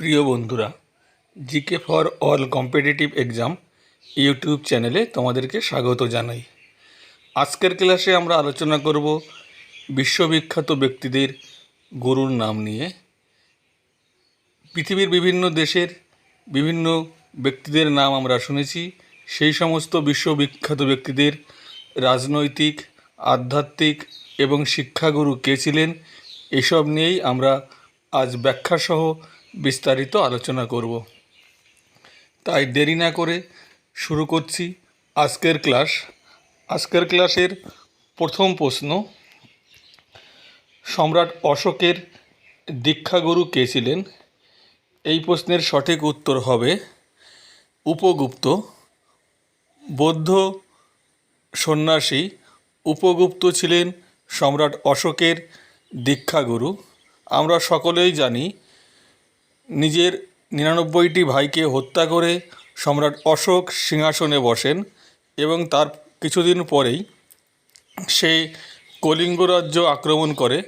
প্রিয় বন্ধুরা, GK for all competitive exam YouTube চ্যানেলে তোমাদেরকে স্বাগত জানাই। আজকের ক্লাসে আমরা আলোচনা করব বিশ্ববিখ্যাত ব্যক্তিদের গুরুর নাম নিয়ে। পৃথিবীর বিভিন্ন দেশের বিভিন্ন ব্যক্তিদের নাম আমরা শুনেছি, সেই সমস্ত বিশ্ববিখ্যাত ব্যক্তিদের রাজনৈতিক, আধ্যাত্মিক এবং শিক্ষাগুরু কে ছিলেন, এসব নিয়েই আমরা আজ ব্যাখ্যাসহ বিস্তারিত আলোচনা করব। তাই দেরি না করে শুরু করছি আজকের ক্লাস। আজকের ক্লাসের প্রথম প্রশ্ন, সম্রাট অশোকের দীক্ষাগুরু কে ছিলেন? এই প্রশ্নের সঠিক উত্তর হবে উপগুপ্ত। বৌদ্ধ সন্ন্যাসী উপগুপ্ত ছিলেন সম্রাট অশোকের দীক্ষাগুরু। আমরা সকলেই জানি নিজের নিরানব্বইটি ভাইকে হত্যা করে সম্রাট অশোক সিংহাসনে বসেন এবং তার কিছুদিন পরেই সে কলিঙ্গ রাজ্য আক্রমণ করে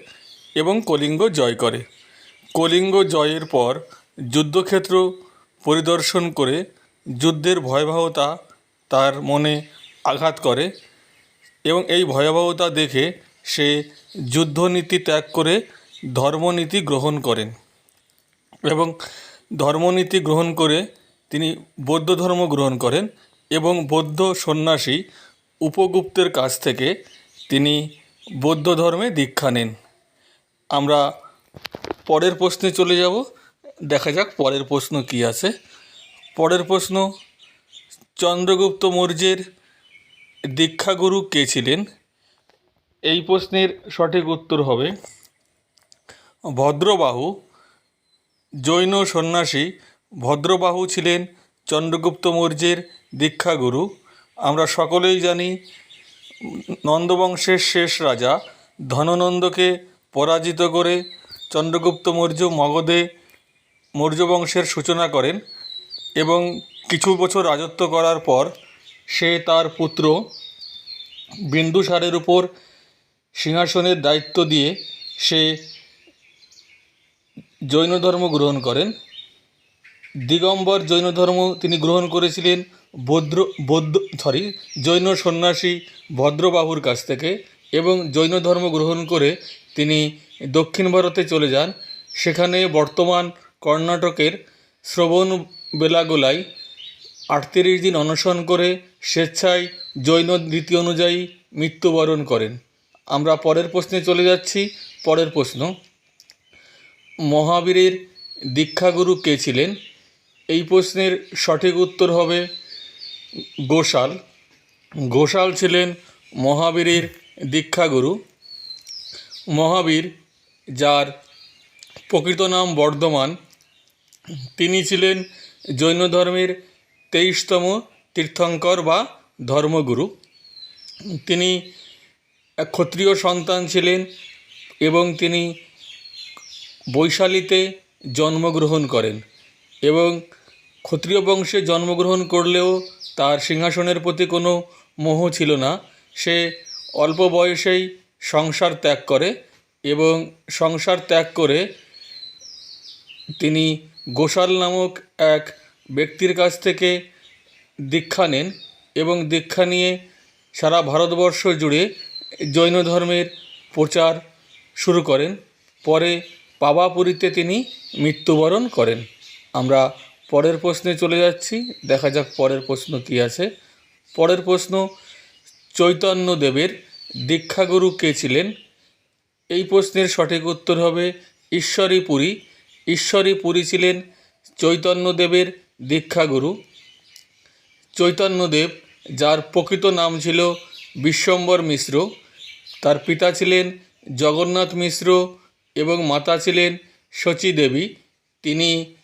এবং কলিঙ্গ জয় করে। কলিঙ্গ জয়ের পর যুদ্ধক্ষেত্র পরিদর্শন করে যুদ্ধের ভয়াবহতা তার মনে আঘাত করে এবং এই ভয়াবহতা দেখে সে যুদ্ধনীতি ত্যাগ করে ধর্মনীতি গ্রহণ করেন। এবং ধর্মনীতি গ্রহণ করে তিনি বৌদ্ধ ধর্ম গ্রহণ করেন এবং বৌদ্ধ সন্ন্যাসী উপগুপ্তের কাছ থেকে তিনি বৌদ্ধ ধর্মে দীক্ষা নেন। আমরা পরের প্রশ্নে চলে যাব। দেখা যাক পরের প্রশ্ন কি আছে। পরের প্রশ্ন, চন্দ্রগুপ্ত মৌর্যের দীক্ষাগুরু কে ছিলেন? এই প্রশ্নের সঠিক উত্তর হবে ভদ্রবাহু জৈন সন্ন্যাসী ভদ্রবাহু ছিলেন চন্দ্রগুপ্ত মৌর্যের দীক্ষাগুরু। আমরা সকলেই জানি, নন্দবংশের শেষ রাজা ধননন্দকে পরাজিত করে চন্দ্রগুপ্ত মৌর্য মগধে মৌর্য বংশের সূচনা করেন এবং কিছু বছর রাজত্ব করার পর সে তার পুত্র বিন্দুসারের উপর সিংহাসনের দায়িত্ব দিয়ে সে জৈন ধর্ম গ্রহণ করেন। দিগম্বর জৈন ধর্ম তিনি গ্রহণ করেছিলেন বৌদ্ধ বৌদ্ধ সরি জৈন সন্ন্যাসী ভদ্রবাহুর কাছ থেকে এবং জৈন ধর্ম গ্রহণ করে তিনি দক্ষিণ ভারতে চলে যান। সেখানে বর্তমান কর্ণাটকের শ্রবণ বেলাগোলায় আটত্রিশ দিন অনশন করে স্বেচ্ছায় জৈন রীতি অনুযায়ী মৃত্যুবরণ করেন। আমরা পরের প্রশ্নে চলে যাচ্ছি। পরের প্রশ্ন মহাবীরের দীক্ষাগুরু কে ছিলেন? এই প্রশ্নের সঠিক উত্তর হবে গোশাল গোশাল ছিলেন মহাবীরের দীক্ষাগুরু। মহাবীর, যার প্রকৃত নাম বর্ধমান, তিনি ছিলেন জৈন ধর্মের তেইশতম তীর্থঙ্কর বা ধর্মগুরু। তিনি এক ক্ষত্রিয় সন্তান ছিলেন এবং তিনি বৈশালীতে জন্মগ্রহণ করেন এবং ক্ষত্রিয় বংশে জন্মগ্রহণ করলেও তার সিংহাসনের প্রতি কোনো মোহ ছিল না। সে অল্প বয়সেই সংসার ত্যাগ করে এবং সংসার ত্যাগ করে তিনি গোশাল নামক এক ব্যক্তির কাছ থেকে দীক্ষা নেন এবং দীক্ষা নিয়ে সারা ভারতবর্ষ জুড়ে জৈন ধর্মের প্রচার শুরু করেন। পরে পাবাপুরীতে তিনি মৃত্যুবরণ করেন। আমরা পরের প্রশ্নে চলে যাচ্ছি। দেখা যাক পরের প্রশ্ন কী আছে। পরের প্রশ্ন চৈতন্যদেবের দীক্ষাগুরু কে ছিলেন? এই প্রশ্নের সঠিক উত্তর হবে ঈশ্বরী পুরী ঈশ্বরী পুরী ছিলেন চৈতন্যদেবের দীক্ষাগুরু চৈতন্যদেব যার প্রকৃত নাম ছিল বিশ্বম্বর মিশ্র, তার পিতা ছিলেন জগন্নাথ মিশ্র এবং মাতা ছিলেন শচী দেবী। তিনি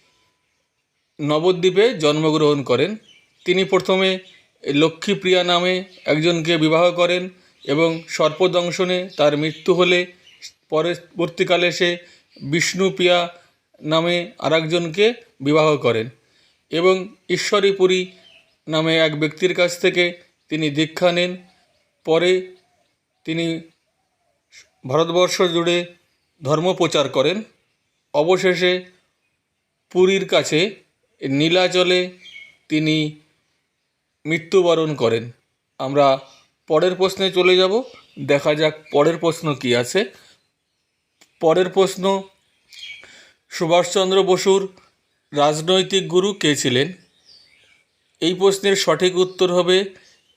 নবদ্বীপে জন্মগ্রহণ করেন। তিনি প্রথমে লক্ষ্মীপ্রিয়া নামে একজনকে বিবাহ করেন এবং সর্পদংশনে তার মৃত্যু হলে পরবর্তীকালে সে বিষ্ণুপ্রিয়া নামে আরেকজনকে বিবাহ করেন এবং ঈশ্বরীপুরী নামে এক ব্যক্তির কাছ থেকে তিনি দীক্ষা নেন। পরে তিনি ভারতবর্ষ জুড়ে ধর্ম প্রচার করেন। অবশেষে পুরীর কাছে নীলাচলে তিনি মৃত্যুবরণ করেন। আমরা পরের প্রশ্নে চলে যাব। দেখা যাক পরের প্রশ্ন কি আছে। পরের প্রশ্ন, সুভাষচন্দ্র বসুর রাজনৈতিক গুরু কে ছিলেন? এই প্রশ্নের সঠিক উত্তর হবে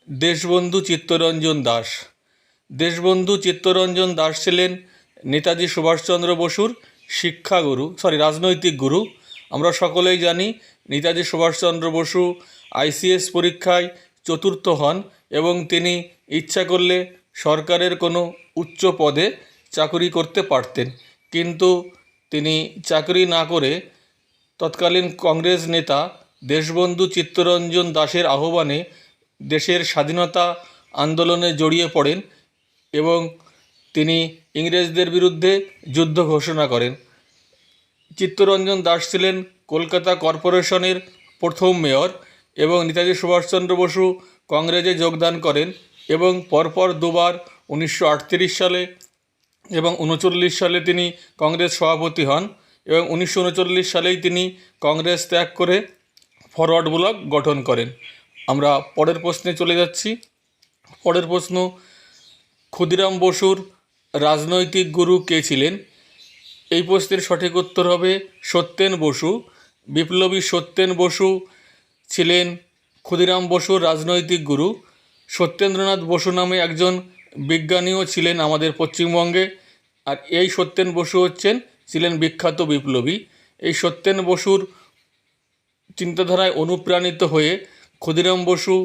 দেশবন্ধু চিত্তরঞ্জন দাস। দেশবন্ধু চিত্তরঞ্জন দাস ছিলেন নেতাজি সুভাষচন্দ্র বসুর শিক্ষাগুরু সরি রাজনৈতিক গুরু। আমরা সকলেই জানি নেতাজি সুভাষচন্দ্র বসু আইসিএস পরীক্ষায় চতুর্থ হন এবং তিনি ইচ্ছা করলে সরকারের কোনো উচ্চ পদে চাকরি করতে পারতেন। কিন্তু তিনি চাকরি না করে তৎকালীন কংগ্রেস নেতা দেশবন্ধু চিত্তরঞ্জন দাসের আহ্বানে দেশের স্বাধীনতা আন্দোলনে জড়িয়ে পড়েন এবং তিনি ইংরেজদের বিরুদ্ধে যুদ্ধ ঘোষণা করেন। চিত্তরঞ্জন দাস ছিলেন কলকাতা কর্পোরেশনের প্রথম মেয়র এবং নেতাজি সুভাষচন্দ্র বসু কংগ্রেসে যোগদান করেন এবং পরপর দুবার উনিশশো আটত্রিশ সালে এবং উনচল্লিশ সালে তিনি কংগ্রেস সভাপতি হন এবং উনিশশো উনচল্লিশ সালেই তিনি কংগ্রেস ত্যাগ করে ফরওয়ার্ড ব্লক গঠন করেন। আমরা পরের প্রশ্নে চলে যাচ্ছি। পরের প্রশ্ন, ক্ষুদিরাম বসুর রাজনৈতিক গুরু কে ছিলেন? এই প্রশ্নের সঠিক উত্তর হবে সত্যেন বসু। বিপ্লবী সত্যেন বসু ছিলেন ক্ষুদিরাম বসুর রাজনৈতিক গুরু। সত্যেন্দ্রনাথ বসু নামে একজন বিজ্ঞানীও ছিলেন আমাদের পশ্চিমবঙ্গে। আর এই সত্যেন বসু হচ্ছেন, ছিলেন বিখ্যাত বিপ্লবী। এই সত্যেন বসুর চিন্তাধারায় অনুপ্রাণিত হয়ে ক্ষুদিরাম বসু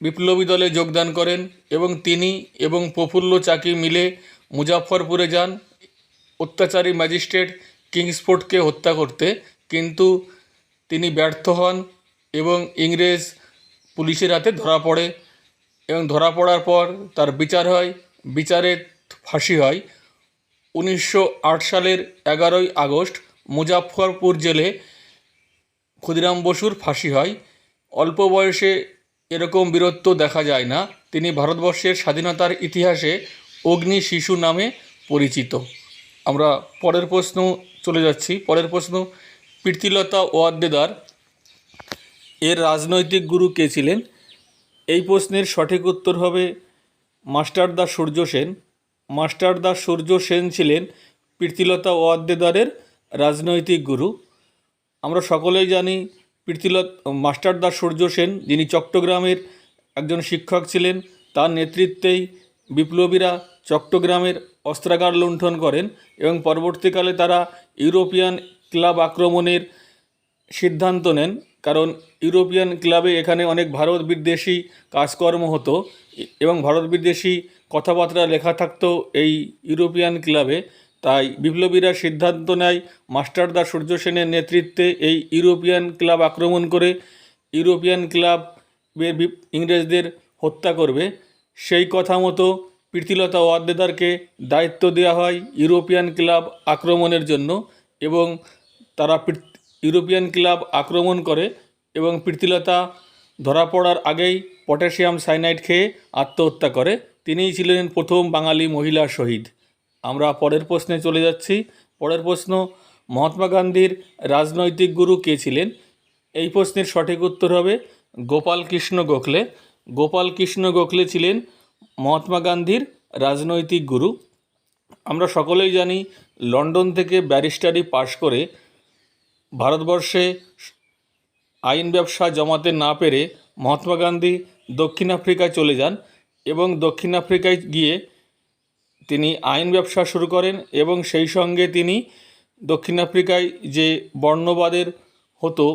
বিপ্লবী দলে যোগদান করেন এবং তিনি এবং প্রফুল্ল চাকি মিলে মুজাফরপুরে যান। অত্যাচারী ম্যাজিস্ট্রেট কিংসফোর্ডকে হত্যা করতে, কিন্তু তিনি ব্যর্থ হন এবং ইংরেজ পুলিশের হাতে ধরা পড়ে এবং ধরা পড়ার পর তার বিচার হয়। বিচারে ফাঁসি হয়। উনিশশো আট সালের এগারোই আগস্ট মুজাফরপুর জেলে ক্ষুদিরাম বসুর ফাঁসি হয়। অল্প বয়সে এরকম বীরত্ব দেখা যায় না। তিনি ভারতবর্ষের স্বাধীনতার ইতিহাসে অগ্নি শিশু নামে পরিচিত। আমরা পরের প্রশ্ন চলে যাচ্ছি। পরের প্রশ্ন, প্রীতিলতা ওয়াদ্দেদার এর রাজনৈতিক গুরু কে ছিলেন? এই প্রশ্নের সঠিক উত্তর হবে মাস্টারদা সূর্য সেন। মাস্টার মাস্টারদা সূর্য সেন ছিলেন প্রীতিলতা ওয়াদ্দেদারের রাজনৈতিক গুরু। আমরা সকলেই জানি প্রীতিলত, মাস্টারদা সূর্য সেন, যিনি চট্টগ্রামের একজন শিক্ষক ছিলেন, তার নেতৃত্বেই বিপ্লবীরা চট্টগ্রামের অস্ত্রাগার লুণ্ঠন করেন এবং পরবর্তীকালে তারা ইউরোপিয়ান ক্লাব আক্রমণের সিদ্ধান্ত নেন। কারণ ইউরোপিয়ান ক্লাবে এখানে অনেক ভারত বিদ্বেষী কাজকর্ম হতো এবং ভারত বিদ্বেষী কথাবার্তা লেখা থাকতো এই ইউরোপিয়ান ক্লাবে। তাই বিপ্লবীরা সিদ্ধান্ত নেয় মাস্টারদা সূর্য সেনের নেতৃত্বে এই ইউরোপিয়ান ক্লাব আক্রমণ করে ইউরোপিয়ান ক্লাব ইংরেজদের হত্যা করবে। সেই কথা মতো প্রীতিলতা ওয়াদ্দেদারকে দায়িত্ব দেওয়া হয় ইউরোপিয়ান ক্লাব আক্রমণের জন্য এবং তারা ইউরোপিয়ান ক্লাব আক্রমণ করে এবং প্রীতিলতা ধরা পড়ার আগেই পটাশিয়াম সাইনাইড খেয়ে আত্মহত্যা করে। তিনিই ছিলেন প্রথম বাঙালি মহিলা শহীদ। আমরা পরের প্রশ্নে চলে যাচ্ছি। পরের প্রশ্ন, মহাত্মা গান্ধীর রাজনৈতিক গুরু কে ছিলেন? এই প্রশ্নের সঠিক উত্তর হবে গোপাল কৃষ্ণ গোখলে। গোপাল কৃষ্ণ গোখলে ছিলেন মহাত্মা গান্ধীর রাজনৈতিক গুরু। আমরা সকলেই জানি লন্ডন থেকে ব্যারিস্টারি পাশ করে ভারতবর্ষে আইন ব্যবসা জমাতে না পেরে মহাত্মা গান্ধী দক্ষিণ আফ্রিকায় চলে যান এবং দক্ষিণ আফ্রিকায় গিয়ে তিনি আইন ব্যবসা শুরু করেন এবং সেই সঙ্গে তিনি দক্ষিণ আফ্রিকায় যে বর্ণবাদের হতো,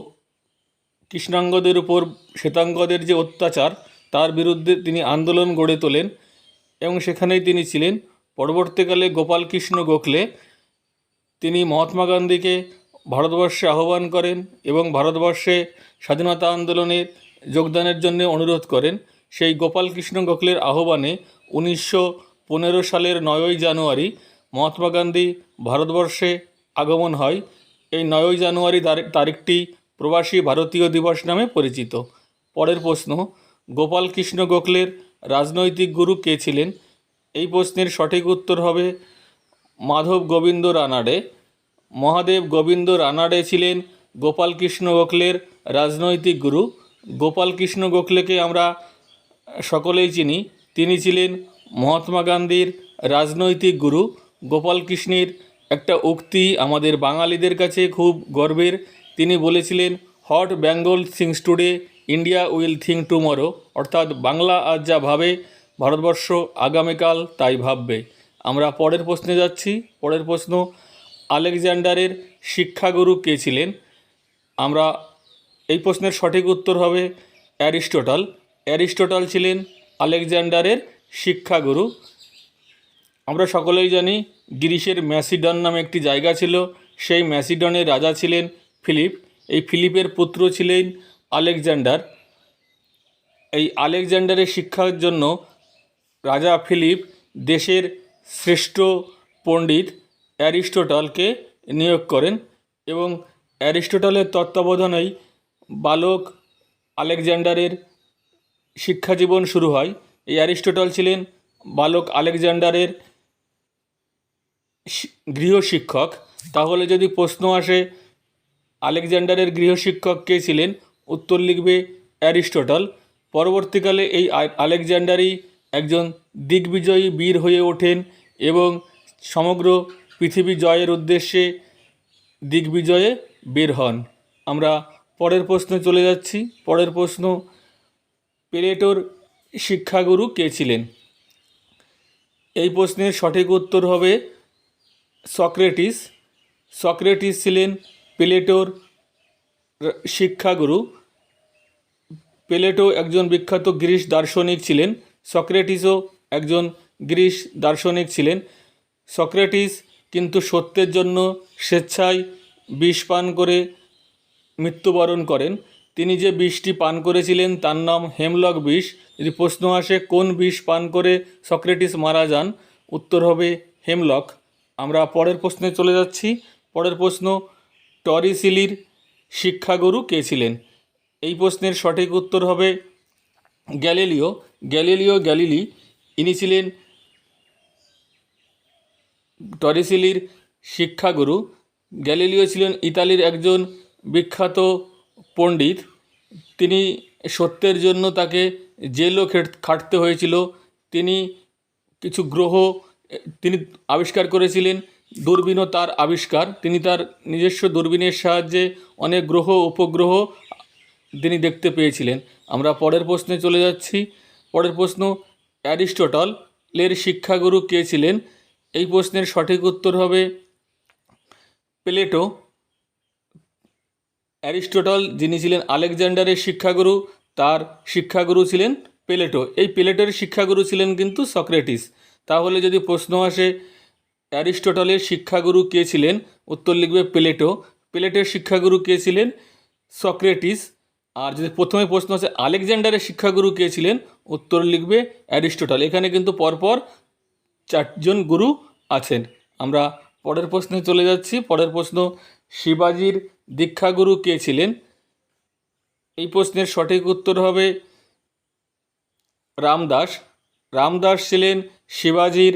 কৃষ্ণাঙ্গদের উপর শ্বেতাঙ্গদের যে অত্যাচার, তার বিরুদ্ধে তিনি আন্দোলন গড়ে তোলেন এবং সেখানেই তিনি ছিলেন। পরবর্তীকালে গোপাল কৃষ্ণ গোখলে তিনি মহাত্মা গান্ধীকে ভারতবর্ষে আহ্বান করেন এবং ভারতবর্ষে স্বাধীনতা আন্দোলনে যোগদানের জন্য অনুরোধ করেন। সেই গোপাল কৃষ্ণ গোখলের আহ্বানে উনিশশো পনেরো সালের নয়ই জানুয়ারি মহাত্মা গান্ধী ভারতবর্ষে আগমন হয়। এই নয়ই জানুয়ারি তারি- তারিখটি প্রবাসী ভারতীয় দিবস নামে পরিচিত। পরের প্রশ্ন, গোপাল কৃষ্ণ গোখলের রাজনৈতিক গুরু কে ছিলেন? এই প্রশ্নের সঠিক উত্তর হবে মাধব গোবিন্দ রানাডে। মহাদেব গোবিন্দ রানাডে ছিলেন গোপাল কৃষ্ণ গোখলের রাজনৈতিক গুরু। গোপাল কৃষ্ণ গোখলেকে আমরা সকলেই চিনি। তিনি ছিলেন মহাত্মা গান্ধীর রাজনৈতিক গুরু গোপাল কৃষ্ণের একটা উক্তি আমাদের বাঙালিদের কাছে খুব গর্বের। তিনি বলেছিলেন what Bengal thinks today India will think tomorrow অর্থাৎ বাংলা আজ যা ভাবে, ভারতবর্ষ আগামীকাল তাই ভাববে। আমরা পরের প্রশ্নে যাচ্ছি। পরের প্রশ্ন, আলেকজান্ডারের শিক্ষাগুরু কে ছিলেন? আমরা এই প্রশ্নের সঠিক উত্তর হবে অ্যারিস্টটল। অ্যারিস্টটল ছিলেন আলেকজান্ডারের শিক্ষাগুরু। আমরা সকলেই জানি গ্রিসের ম্যাসিডন নামে একটি জায়গা ছিল। সেই ম্যাসিডনের রাজা ছিলেন ফিলিপ। এই ফিলিপের পুত্র ছিলেন আলেকজান্ডার। এই আলেকজান্ডারের শিক্ষার জন্য রাজা ফিলিপ দেশের শ্রেষ্ঠ পণ্ডিত অ্যারিস্টটলকে নিয়োগ করেন এবং অ্যারিস্টটলের তত্ত্বাবধানেই বালক আলেকজান্ডারের শিক্ষাজীবন শুরু হয়। এই অ্যারিস্টটল ছিলেন বালক আলেকজান্ডারের গৃহশিক্ষক তাহলে যদি প্রশ্ন আসে, আলেকজান্ডারের গৃহশিক্ষক কে ছিলেন? উত্তর লিখবে অ্যারিস্টটল। পরবর্তীকালে এই আলেকজান্ডারই একজন দিগ্বিজয়ী বীর হয়ে ওঠেন এবং সমগ্র পৃথিবী জয়ের উদ্দেশ্যে দিগ্বিজয়ে বের হন। আমরা পরের প্রশ্নে চলে যাচ্ছি। পরের প্রশ্ন, প্লেটোর শিক্ষাগুরু কে ছিলেন? এই প্রশ্নের সঠিক উত্তর হবে সক্রেটিস। সক্রেটিস ছিলেন প্লেটোর শিক্ষাগুরু। প্লেটো একজন বিখ্যাত গ্রিস দার্শনিক ছিলেন। সক্রেটিসও একজন গ্রিস দার্শনিক ছিলেন। সক্রেটিস কিন্তু সত্যের জন্য স্বেচ্ছায় বিষ পান করে মৃত্যুবরণ করেন। তিনি যে বিষটি পান করেছিলেন, তার নাম হেমলক বিষ। যদি প্রশ্ন আসে, কোন বিষ পান করে সক্রেটিস মারা যান? উত্তর হবে হেমলক। আমরা পরের প্রশ্নে চলে যাচ্ছি। পরের প্রশ্ন, টরিসিলির শিক্ষাগুরু কে ছিলেন? এই প্রশ্নের সঠিক উত্তর হবে গ্যালিলিও। গ্যালিলিও গ্যালিলি, ইনি ছিলেন টরিসিলির শিক্ষাগুরু। গ্যালিলিও ছিলেন ইতালির একজন বিখ্যাত পণ্ডিত। তিনি সত্যের জন্য তাকে জেলও খেট- খাটতে হয়েছিল। তিনি কিছু গ্রহ, তিনি আবিষ্কার করেছিলেন দূরবীনও তার আবিষ্কার। তিনি তার নিজস্ব দূরবীনের সাহায্যে অনেক গ্রহ, উপগ্রহ তিনি দেখতে পেয়েছিলেন। আমরা পরের প্রশ্নে চলে যাচ্ছি। পরের প্রশ্ন অ্যারিস্টটল এর শিক্ষাগুরু কে ছিলেন? এই প্রশ্নের সঠিক উত্তর হবে প্লেটো। অ্যারিস্টটল, যিনি ছিলেন আলেকজান্ডারের শিক্ষাগুরু, তার শিক্ষাগুরু ছিলেন প্লেটো। এই প্লেটোর শিক্ষাগুরু ছিলেন কিন্তু সক্রেটিস। তাহলে যদি প্রশ্ন আসে, অ্যারিস্টটলের শিক্ষাগুরু কে ছিলেন? উত্তর লিখবে প্লেটো। প্লেটের শিক্ষাগুরু কে ছিলেন? সক্রেটিস। আর যদি প্রথমে প্রশ্ন আসে, আলেকজান্ডারের শিক্ষাগুরু কে ছিলেন? উত্তর লিখবে অ্যারিস্টটল। এখানে কিন্তু পরপর চারজন গুরু আছেন। আমরা পরের প্রশ্নে চলে যাচ্ছি। পরের প্রশ্ন, শিবাজির দীক্ষাগুরু কে ছিলেন? এই প্রশ্নের সঠিক উত্তর হবে রামদাস। রামদাস ছিলেন শিবাজির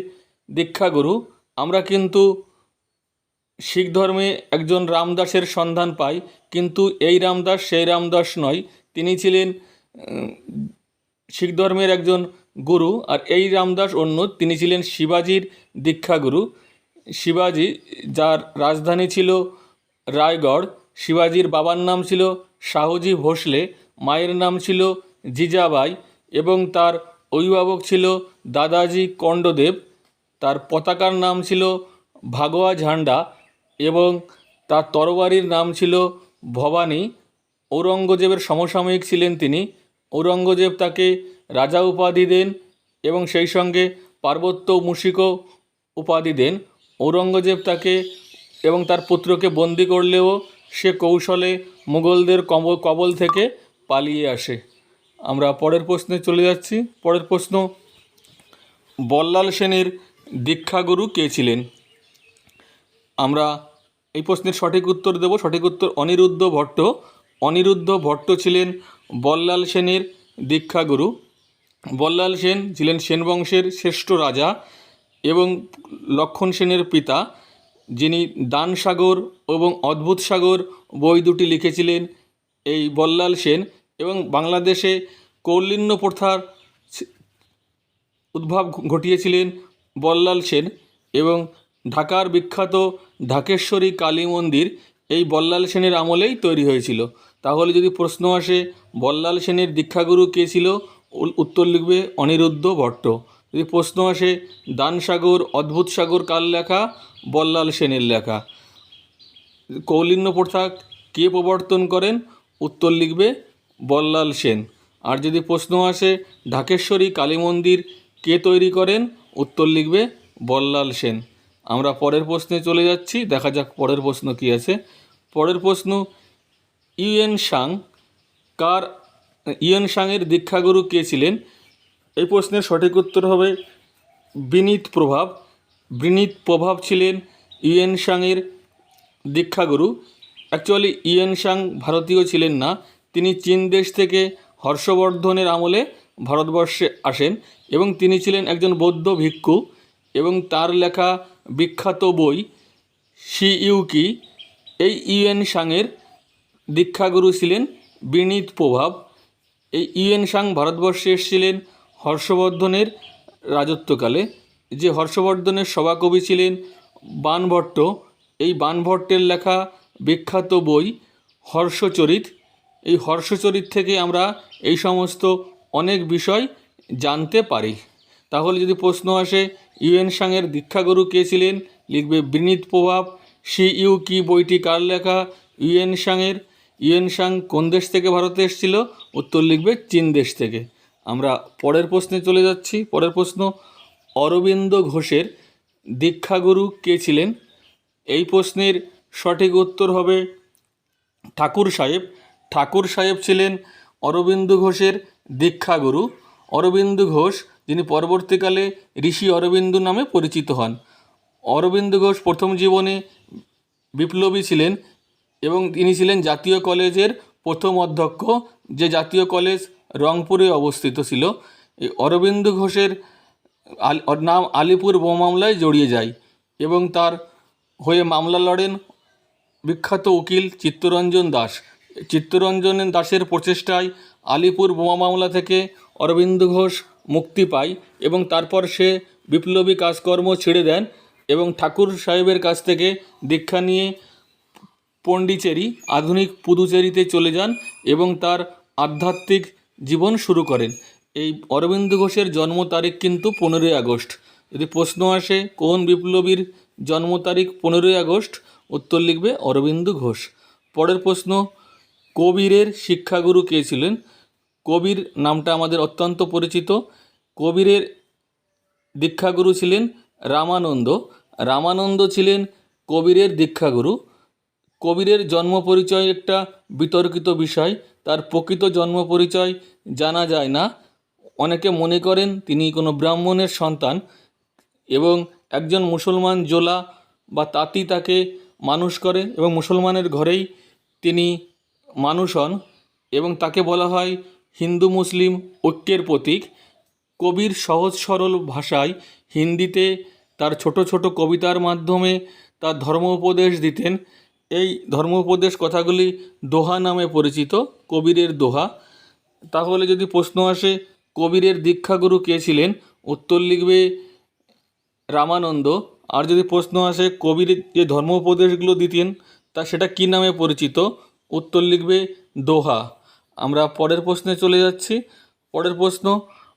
দীক্ষাগুরু। আমরা কিন্তু শিখ ধর্মে একজন রামদাসের সন্ধান পাই, কিন্তু এই রামদাস সেই রামদাস নয়। তিনি ছিলেন শিখ ধর্মের একজন গুরু, আর এই রামদাস অন্য, তিনি ছিলেন শিবাজির দীক্ষাগুরু। শিবাজি যার রাজধানী ছিল রায়গড়, শিবাজির বাবার নাম ছিল শাহজি ভোসলে, মায়ের নাম ছিল জিজাবাই এবং তার অভিভাবক ছিল দাদাজি কণ্ডদেব। তার পতাকার নাম ছিল ভাগোয়া ঝান্ডা এবং তার তরবারির নাম ছিল ভবানী। ঔরঙ্গজেবের সমসাময়িক ছিলেন তিনি। ঔরঙ্গজেব তাকে রাজা উপাধি দেন এবং সেই সঙ্গে পার্বত্য মুশিকও উপাধি দেন। ঔরঙ্গজেব তাকে এবং তার পুত্রকে বন্দি করলেও সে কৌশলে মুঘলদের কব- কবল থেকে পালিয়ে আসে। আমরা পরের প্রশ্নে চলে যাচ্ছি। পরের প্রশ্ন, বল্লাল সেনের দীক্ষাগুরু কে ছিলেন? আমরা এই প্রশ্নের সঠিক উত্তর দেব। সঠিক উত্তর, অনিরুদ্ধ ভট্ট। অনিরুদ্ধ ভট্ট ছিলেন বল্লাল সেনের দীক্ষাগুরু। বল্লাল সেন ছিলেন সেন বংশের শ্রেষ্ঠ রাজা এবং লক্ষণ সেনের পিতা। যিনি দান সাগর এবং অদ্ভুত সাগর বই দুটি লিখেছিলেন, এই বল্লাল সেন এবং বাংলাদেশে কৌলিন্য প্রথার উদ্ভব ঘটিয়েছিলেন বল্লাল সেন এবং ঢাকার বিখ্যাত ঢাকেশ্বরী কালী মন্দির এই বল্লাল সেনের আমলেই তৈরি হয়েছিল। তাহলে যদি প্রশ্ন আসে, বল্লাল সেনের দীক্ষাগুরু কে ছিল? উত্তর লিখবে অনিরুদ্ধ ভট্ট। যদি প্রশ্ন আসে দানসাগর অদ্ভুত সাগর কার লেখা? বল্লাল সেনের লেখা। কৌলিন্য প্রথা কে প্রবর্তন করেন? উত্তর লিখবে বল্লাল সেন। আর যদি প্রশ্ন আসে, ঢাকেশ্বরী কালী মন্দির কে তৈরি করেন? উত্তর লিখবে বল্লাল সেন। আমরা পরের প্রশ্নে চলে যাচ্ছি, দেখা যাক পরের প্রশ্ন কী আছে। পরের প্রশ্ন, ইউএন সাং কার, ইউএন সাংয়ের দীক্ষাগুরু কে ছিলেন? এই প্রশ্নের সঠিক উত্তর হবে বিনীত প্রভাব। বিনীত প্রভাব ছিলেন ইউএন সাংয়ের দীক্ষাগুরু। অ্যাকচুয়ালি ইয়েন সাং ভারতীয় ছিলেন না। তিনি চীন দেশ থেকে হর্ষবর্ধনের আমলে ভারতবর্ষে আসেন এবং তিনি ছিলেন একজন বৌদ্ধ ভিক্ষু এবং তার লেখা বিখ্যাত বই সি ইউকি এই ইউএন সাংয়ের দীক্ষাগুরু ছিলেন বিনীত প্রভাব। এই ইউএন সাং ভারতবর্ষে এসেছিলেন হর্ষবর্ধনের রাজত্বকালে যে হর্ষবর্ধনের সভাকবি ছিলেন বানভট্ট, এই বানভট্টের লেখা বিখ্যাত বই হর্ষচরিত। এই হর্ষচরিত থেকে আমরা এই সমস্ত অনেক বিষয় জানতে পারি। তাহলে যদি প্রশ্ন আসে, ইউএন সাংয়ের দীক্ষাগুরু কে ছিলেন? লিখবে বিনীত প্রভাব। সি ইউ কি বইটি কার লেখা? ইউএন সাংয়ের। ইউএন সাং কোন দেশ থেকে ভারতে এসেছিল? উত্তর লিখবে চীন দেশ থেকে। আমরা পরের প্রশ্নে চলে যাচ্ছি। পরের প্রশ্ন, অরবিন্দ ঘোষের দীক্ষাগুরু কে ছিলেন? এই প্রশ্নের সঠিক উত্তর হবে ঠাকুর সাহেব। ঠাকুর সাহেব ছিলেন অরবিন্দ ঘোষের দীক্ষাগুরু। অরবিন্দ ঘোষ, যিনি পরবর্তীকালে ঋষি অরবিন্দ নামে পরিচিত হন। অরবিন্দ ঘোষ প্রথম জীবনে বিপ্লবী ছিলেন এবং তিনি ছিলেন জাতীয় কলেজের প্রথম অধ্যক্ষ। যে জাতীয় কলেজ রংপুরে অবস্থিত ছিল। এই অরবিন্দ ঘোষের নাম আলিপুর বোমা মামলায় জড়িয়ে যায় এবং তার হয়ে মামলা লড়েন বিখ্যাত উকিল চিত্তরঞ্জন দাস। চিত্তরঞ্জন দাসের প্রচেষ্টায় আলিপুর বোমা মামলা থেকে অরবিন্দ ঘোষ মুক্তি পায় এবং তারপর সে বিপ্লবী কাজকর্ম ছেড়ে দেন এবং ঠাকুর সাহেবের কাছ থেকে দীক্ষা নিয়ে পন্ডিচেরি, আধুনিক পুদুচেরিতে চলে যান এবং তার আধ্যাত্মিক জীবন শুরু করেন। এই অরবিন্দ ঘোষের জন্ম তারিখ কিন্তু পনেরোই আগস্ট। যদি প্রশ্ন আসে, কোন বিপ্লবীর জন্ম তারিখ পনেরোই আগস্ট? উত্তর লিখবে অরবিন্দ ঘোষ। পরের প্রশ্ন, কবিরের শিক্ষাগুরু কে ছিলেন? কবির নামটা আমাদের অত্যন্ত পরিচিত। কবিরের দীক্ষাগুরু ছিলেন রামানন্দ। রামানন্দ ছিলেন কবিরের দীক্ষাগুরু। কবিরের জন্ম পরিচয় একটা বিতর্কিত বিষয় তার প্রকৃত জন্ম পরিচয় জানা যায় না। অনেকে মনে করেন তিনি কোনো ব্রাহ্মণের সন্তান এবং একজন মুসলমান জোলা বা তাঁতি তাকে মানুষ করে এবং মুসলমানের ঘরেই তিনি মানুষ হন এবং তাকে বলা হয় হিন্দু মুসলিম ঐক্যের প্রতীক। কবির সহজ সরল ভাষায় হিন্দিতে তার ছোট ছোট কবিতার মাধ্যমে তার ধর্ম উপদেশ দিতেন। এই ধর্ম উপদেশ কথাগুলি দোহা নামে পরিচিত, কবিরের দোহা। তাহলে যদি প্রশ্ন আসে, কবিরের দীক্ষাগুরু কে ছিলেন? উত্তর লিখবে রামানন্দ। আর যদি প্রশ্ন আসে, কবির যে ধর্ম উপদেশগুলো দিতেন, তা সেটা কী নামে পরিচিত? উত্তর লিখবে দোহা। আমরা পরের প্রশ্নে চলে যাচ্ছি। পরের প্রশ্ন,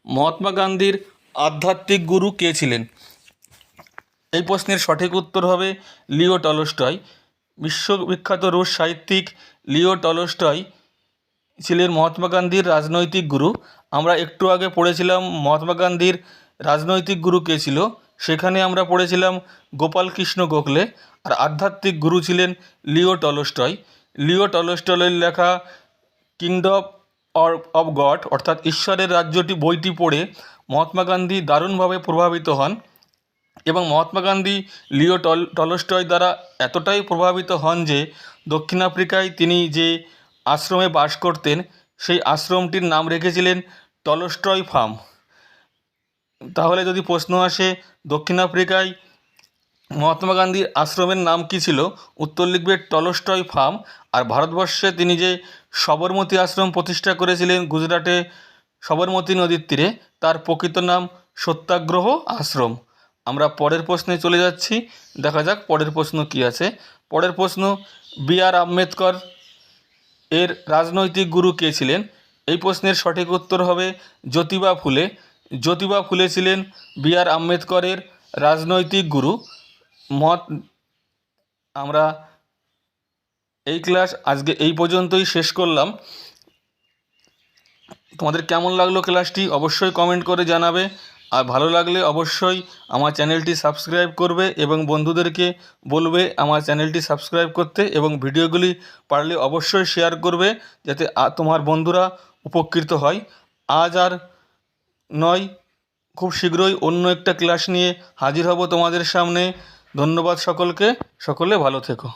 মহাত্মা গান্ধীর আধ্যাত্মিক গুরু কে ছিলেন? এই প্রশ্নের সঠিক উত্তর হবে লিও টলস্টয়। বিশ্ববিখ্যাত রুশ সাহিত্যিক লিও টলস্টয় ছিলেন মহাত্মা গান্ধীর রাজনৈতিক গুরু। আমরা একটু আগে পড়েছিলাম মহাত্মা গান্ধীর রাজনৈতিক গুরু কে ছিল? সেখানে আমরা পড়েছিলাম গোপালকৃষ্ণ গোখলে আর আধ্যাত্মিক গুরু ছিলেন লিও টলস্টয়। লিও টলস্টয়ের লেখা কিংডম অফ গড অর্থাৎ ঈশ্বরের রাজ্যটি বইটি পড়ে মহাত্মা গান্ধী দারুণভাবে প্রভাবিত হন। এবং মহাত্মা গান্ধী, লিও টল, টলস্টয় দ্বারা এতটাই প্রভাবিত হন যে দক্ষিণ আফ্রিকায় তিনি যে আশ্রমে বাস করতেন, সেই আশ্রমটির নাম রেখেছিলেন টলস্টয় ফার্ম। তাহলে যদি প্রশ্ন আসে, দক্ষিণ আফ্রিকায় মহাত্মা গান্ধীর আশ্রমের নাম কী ছিল? উত্তর লিখবে টলস্টয় ফার্ম। আর ভারতবর্ষে তিনি যে সবরমতী আশ্রম প্রতিষ্ঠা করেছিলেন গুজরাটে সবরমতী নদীর তীরে, তার প্রকৃত নাম সত্যাগ্রহ আশ্রম। আমরা পরের প্রশ্নে চলে যাচ্ছি। দেখা যাক পরের প্রশ্ন কী আছে। পরের প্রশ্ন, বি আর আম্বেদকর এর রাজনৈতিক গুরু কে ছিলেন? এই প্রশ্নের সঠিক উত্তর হবে জ্যোতিবা ফুলে। জ্যোতিবা ফুলে ছিলেন বি আর আম্বেদকরের রাজনৈতিক গুরু। মত, আমরা এই ক্লাস আজকে এই পর্যন্তই শেষ করলাম। তোমাদের কেমন লাগল ক্লাসটি অবশ্যই কমেন্ট করে জানাবে। আর ভালো লাগলে অবশ্যই আমার চ্যানেলটি সাবস্ক্রাইব করবে এবং বন্ধুদেরকে বলবে আমার চ্যানেলটি সাবস্ক্রাইব করতে এবং ভিডিওগুলি পারলে অবশ্যই শেয়ার করবে যাতে তোমার বন্ধুরা উপকৃত হয়। আজ আর নয়, খুব শীঘ্রই অন্য একটা ক্লাস নিয়ে হাজির হব তোমাদের সামনে। ধন্যবাদ সকলকে। সকলে ভালো থেকো।